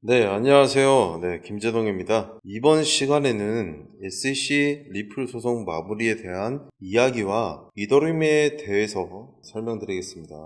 네, 안녕하세요. 네, 김재동입니다. 이번 시간에는 SEC 리플 소송 마무리에 대한 이야기와 이더리움에 대해서 설명드리겠습니다.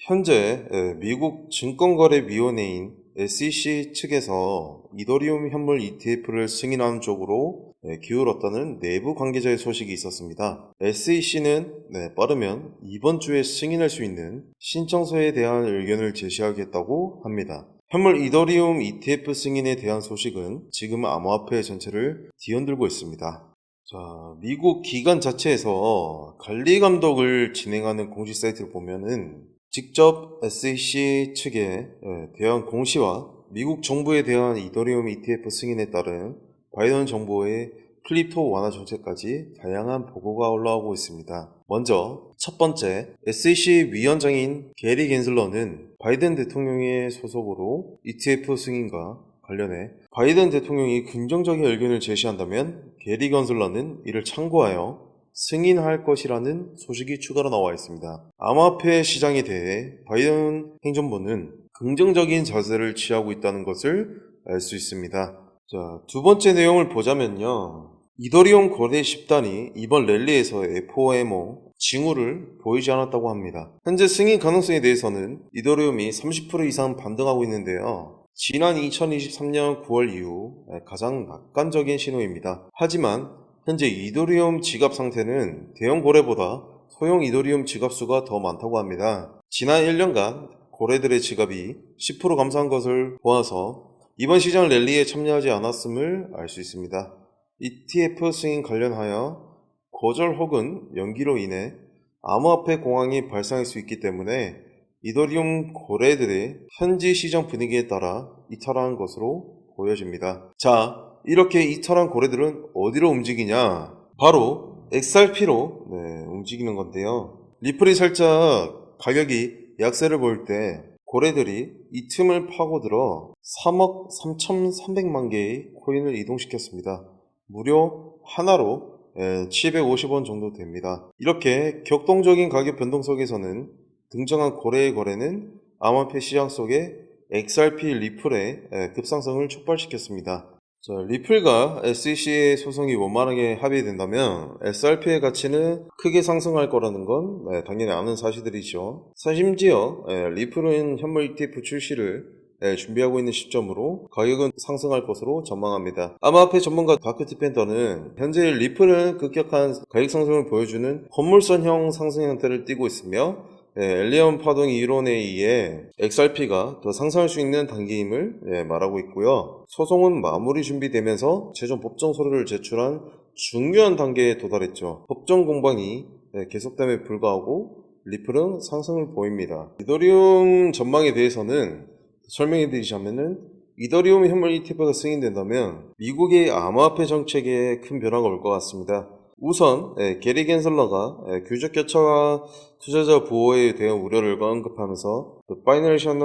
현재 예, 미국 증권거래위원회인 SEC 측에서 이더리움 현물 ETF를 승인하는 쪽으로 예, 기울었다는 내부 관계자의 소식이 있었습니다. SEC는 빠르면 이번 주에 승인할 수 있는 신청서에 대한 의견을 제시하겠다고 합니다. 현물 이더리움 ETF 승인에 대한 소식은 지금 암호화폐 전체를 뒤흔들고 있습니다. 자, 미국 기관 자체에서 관리 감독을 진행하는 공식 사이트를 보면은 직접 SEC 측에 예, 대한 공시와 미국 정부에 대한 이더리움 ETF 승인에 따른 바이든 정부의 클립토 완화 정책까지 다양한 보고가 올라오고 있습니다. 먼저 첫 번째 SEC 위원장인 게리 겐슬러는 바이든 대통령의 소속으로 ETF 승인과 관련해 바이든 대통령이 긍정적인 의견을 제시한다면 게리 건슬러는 이를 참고하여 승인할 것이라는 소식이 추가로 나와 있습니다. 암호화폐 시장에 대해 바이든 행정부는 긍정적인 자세를 취하고 있다는 것을 알 수 있습니다. 자, 두 번째 내용을 보자면요. 이더리움 거래 10단이 이번 랠리에서 FOMO 징후를 보이지 않았다고 합니다. 현재 승인 가능성에 대해서는 이더리움이 30% 이상 반등하고 있는데요. 지난 2023년 9월 이후 가장 낙관적인 신호입니다. 하지만 현재 이더리움 지갑 상태는 대형 고래보다 소형 이더리움 지갑 수가 더 많다고 합니다. 지난 1년간 고래들의 지갑이 10% 감소한 것을 보아서 이번 시장 랠리에 참여하지 않았음을 알 수 있습니다. ETF 승인 관련하여 거절 혹은 연기로 인해 암호화폐 공황이 발생할 수 있기 때문에 이더리움 거래들의 현지 시장 분위기에 따라 이탈하는 것으로 보여집니다. 자, 이렇게 이탈한 거래들은 어디로 움직이냐? 바로 XRP로 움직이는 건데요. 리플이 살짝 가격이 약세를 보일 때 고래들이 이 틈을 파고들어 3억 3,300만 개의 코인을 이동시켰습니다. 무려 하나로 750원 정도 됩니다. 이렇게 격동적인 가격 변동 속에서는 등장한 고래의 거래는 암호화폐 시장 속에 XRP 리플의 급상승을 촉발시켰습니다. 자, 리플과 SEC의 소송이 원만하게 합의된다면 SRP의 가치는 크게 상승할 거라는 건 네, 당연히 아는 사실들이죠. 심지어 예, 리플은 현물 ETF 출시를 예, 준비하고 있는 시점으로 가격은 상승할 것으로 전망합니다. 암호화폐 전문가 다크디펜더는 현재 리플은 급격한 가격 상승을 보여주는 건물선형 상승 형태를 띠고 있으며 예, 엘리언 파동 이론에 의해 XRP가 더 상승할 수 있는 단계임을 예, 말하고 있고요. 소송은 마무리 준비되면서 최종 법정 서류를 제출한 중요한 단계에 도달했죠. 법정 공방이 예, 계속됨에 불구하고 리플은 상승을 보입니다. 이더리움 전망에 대해서는 설명해 드리자면은 이더리움 현물 ETF가 승인된다면 미국의 암호화폐 정책에 큰 변화가 올 것 같습니다. 우선 예, 게리 겐슬러가 예, 규적 격차와 투자자 보호에 대한 우려를 언급하면서 The Financial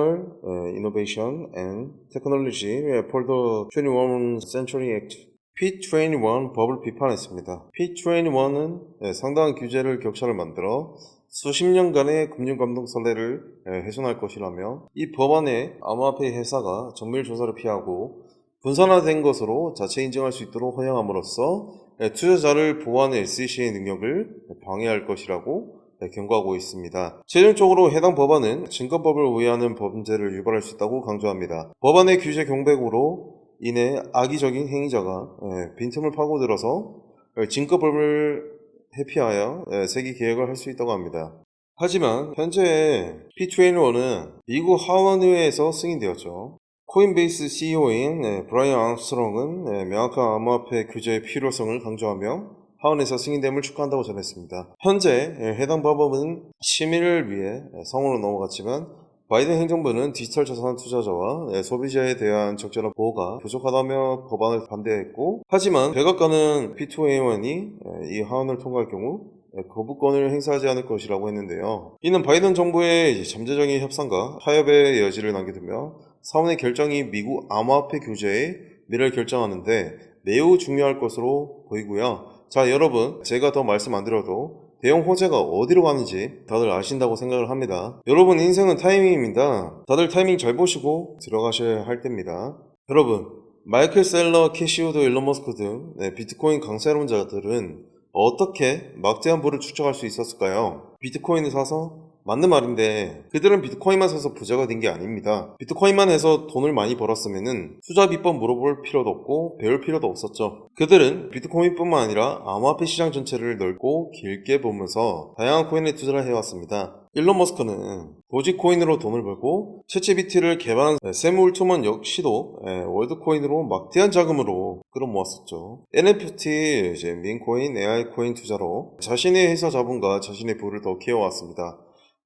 eh, Innovation and Technology for the 21st Century Act P21 법을 비판했습니다. P21은 예, 상당한 규제를 격차를 만들어 수십 년간의 금융감독 선례를 예, 훼손할 것이라며 이 법안에 암호화폐 회사가 정밀 조사를 피하고 분산화된 것으로 자체 인정할 수 있도록 허용함으로써 예, 투자자를 보호하는 SEC의 능력을 방해할 것이라고 예, 경고하고 있습니다. 최종적으로 해당 법안은 증권법을 우회하는 범죄를 유발할 수 있다고 강조합니다. 법안의 규제 경백으로 인해 악의적인 행위자가 예, 빈틈을 파고들어서 예, 증권법을 회피하여 예, 세기 계획을 할 수 있다고 합니다. 하지만 현재 P21은 미국 하원의회에서 승인되었죠. 코인베이스 CEO인 네, 브라이언 암스트롱은 네, 명확한 암호화폐 규제의 필요성을 강조하며 하원에서 승인됨을 축하한다고 전했습니다. 현재 예, 해당 법업은 심의를 위해 예, 성으로 넘어갔지만 바이든 행정부는 디지털 자산 투자자와 예, 소비자에 대한 적절한 보호가 부족하다며 법안을 반대했고 하지만 백악관은 P2A1이 예, 이 하원을 통과할 경우 예, 거부권을 행사하지 않을 것이라고 했는데요. 이는 바이든 정부의 잠재적인 협상과 타협의 여지를 남겨두며 사원의 결정이 미국 암호화폐 규제의 미래를 결정하는데 매우 중요할 것으로 보이고요. 자, 여러분, 제가 더 말씀 안 드려도 대형 호재가 어디로 가는지 다들 아신다고 생각을 합니다. 여러분 인생은 타이밍입니다. 다들 타이밍 잘 보시고 들어가셔야 할 때입니다. 여러분, 마이클 셀러, 캐시우드, 일론 머스크 등 네, 비트코인 강세론자들은 어떻게 막대한 부를 축적할 수 있었을까요? 비트코인을 사서 맞는 말인데 그들은 비트코인만 사서 부자가 된 게 아닙니다. 비트코인만 해서 돈을 많이 벌었으면은 투자 비법 물어볼 필요도 없고 배울 필요도 없었죠. 그들은 비트코인뿐만 아니라 암호화폐 시장 전체를 넓고 길게 보면서 다양한 코인에 투자를 해왔습니다. 일론 머스크는 도지코인으로 돈을 벌고 채찌비티를 개발한 샘 울트먼 역시도 예, 월드코인으로 막대한 자금으로 끌어모았었죠. NFT, 이제 민코인, AI코인 투자로 자신의 회사 자본과 자신의 부를 더 키워왔습니다.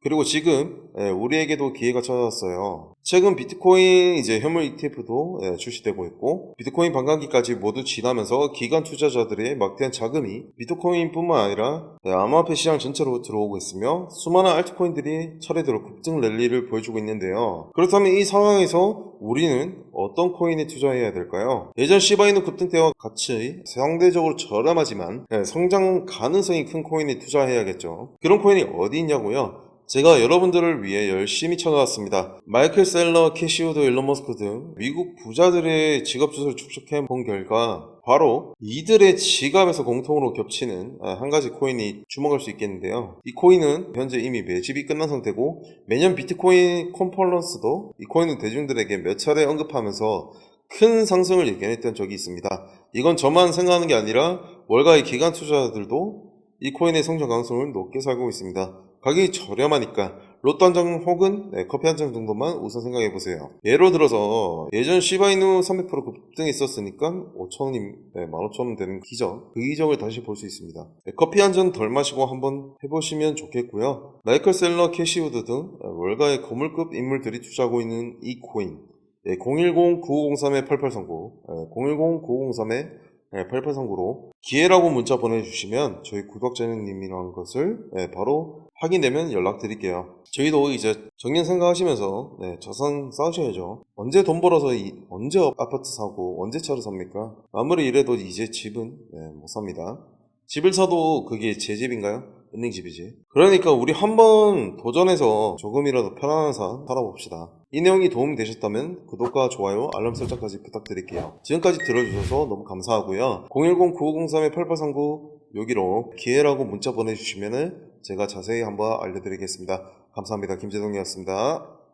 그리고 지금 예, 우리에게도 기회가 찾아왔어요. 최근 비트코인 이제 현물 ETF도 예, 출시되고 있고 비트코인 반감기까지 모두 지나면서 기관 투자자들의 막대한 자금이 비트코인뿐만 아니라 예, 암호화폐 시장 전체로 들어오고 있으며 수많은 알트코인들이 차례대로 급등 랠리를 보여주고 있는데요. 그렇다면 이 상황에서 우리는 어떤 코인에 투자해야 될까요? 예전 시바이누 급등 때와 같이 상대적으로 저렴하지만 예, 성장 가능성이 큰 코인에 투자해야겠죠. 그런 코인이 어디 있냐고요? 제가 여러분들을 위해 열심히 찾아왔습니다. 마이클 셀러, 캐시우드, 일론 머스크 등 미국 부자들의 지갑 주소를 축적해 본 결과 바로 이들의 지갑에서 공통으로 겹치는 아, 한 가지 코인이 주목할 수 있겠는데요. 이 코인은 현재 이미 매집이 끝난 상태고 매년 비트코인 컨퍼런스도 이 코인은 대중들에게 몇 차례 언급하면서 큰 상승을 예견했던 적이 있습니다. 이건 저만 생각하는 게 아니라 월가의 기관 투자자들도 이 코인의 성장 가능성을 높게 살고 있습니다. 가격이 저렴하니까 로또 한 장 혹은 네, 커피 한 잔 정도만 우선 생각해 보세요. 예로 들어서 예전 시바이누 300% 급등했었으니까 5천원이 네, 15,000원 되는 기적 그 기적을 다시 볼 수 있습니다. 네, 커피 한 잔 덜 마시고 한번 해보시면 좋겠고요. 마이클 셀러, 캐시우드 등 월가의 거물급 인물들이 투자하고 있는 이 코인 네, 010-9503-8839 010-9503 8839로 기회라고 문자 보내주시면 저희 구독자님이라는 것을 네, 바로 확인되면 연락드릴게요. 저희도 이제 정년 생각하시면서 네, 자산 쌓으셔야죠. 언제 돈 벌어서 이- 언제 아파트 사고 언제 차를 삽니까? 아무리 이래도 이제 집은 네, 못 삽니다. 집을 사도 그게 제 집인가요? 은행 집이지. 그러니까 우리 한번 도전해서 조금이라도 편안한 삶 살아봅시다. 이 내용이 도움이 되셨다면 구독과 좋아요, 알람 설정까지 부탁드릴게요. 지금까지 들어주셔서 너무 감사하고요. 010-9503-8839 여기로 기회라고 문자 보내주시면 제가 자세히 한번 알려드리겠습니다. 감사합니다. 김재동이었습니다.